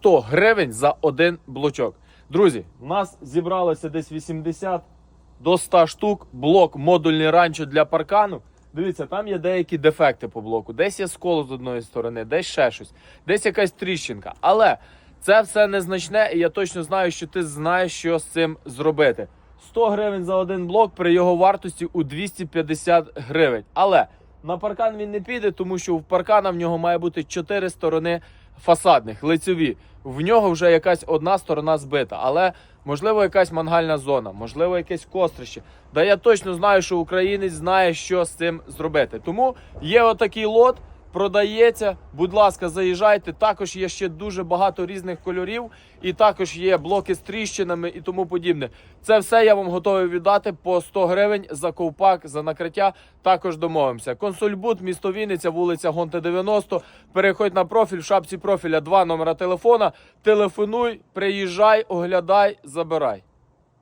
100 гривень за один блочок. Друзі, у нас зібралося десь 80 до 100 штук. Блок модульний ранчо для паркану. Дивіться, там є деякі дефекти по блоку. Десь є скол з одної сторони, десь ще щось, десь якась тріщинка. Але це все незначне, і я точно знаю, що ти знаєш, що з цим зробити. 100 гривень за один блок при його вартості у 250 гривень. Але на паркан він не піде, тому що в паркана в нього має бути 4 сторони фасадних, лицеві. В нього вже якась одна сторона збита, але можливо якась мангальна зона, можливо, якесь кострище. Да я точно знаю, що українець знає, що з цим зробити. Тому є отакий лот. Продається, будь ласка, заїжджайте. Також є ще дуже багато різних кольорів, і також є блоки з тріщинами і тому подібне. Це все я вам готовий віддати по 100 гривень за ковпак, за накриття. Також домовимося. Консульбут, місто Вінниця, вулиця Гонта 90. Переходь на профіль, в шапці профіля два номера телефона. Телефонуй, приїжджай, оглядай, забирай.